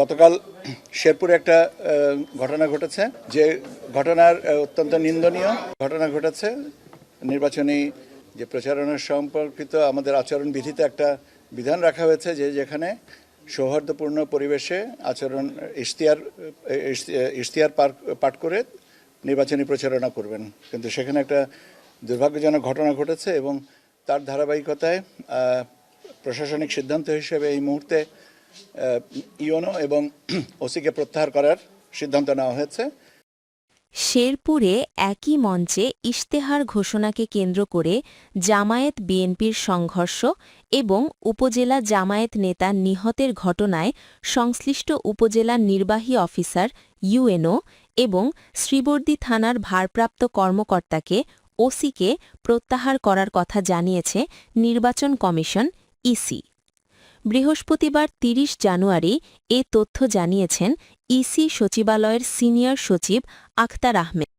গতকাল শেরপুরে একটা ঘটনা ঘটেছে যে ঘটনার অত্যন্ত নিন্দনীয় ঘটনা ঘটেছে। নির্বাচনী যে প্রচারণা সম্পর্কিত আমাদের আচরণ বিধিতে একটা বিধান রাখা হয়েছে যে যেখানে সৌহার্দ্যপূর্ণ পরিবেশে আচরণ, ইশতিয়ার ইশতিয়ার পাঠ করে নির্বাচনী প্রচারণা করবেন। কিন্তু সেখানে একটা দুর্ভাগ্যজনক ঘটনা ঘটেছে এবং তার ধারাবাহিকতায় প্রশাসনিক সিদ্ধান্ত হিসেবে এই মুহূর্তে ইওনো এবং ওসিকে প্রত্যাহার করার সিদ্ধান্ত নেওয়া হয়েছে। শেরপুরে একই মঞ্চে ইশতেহার ঘোষণাকে কেন্দ্র করে জামায়াত বিএনপির সংঘর্ষ এবং উপজেলা জামায়াত নেতা নিহতের ঘটনায় সংশ্লিষ্ট উপজেলার নির্বাহী অফিসার ইউএনও এবং শ্রীবর্দী থানার ভারপ্রাপ্ত কর্মকর্তাকে ওসিকে প্রত্যাহার করার কথা জানিয়েছে নির্বাচন কমিশন ইসি। বৃহস্পতিবার ৩০ জানুয়ারি এ তথ্য জানিয়েছেন ইসি সচিবালয়ের সিনিয়র সচিব আখতার আহমেদ।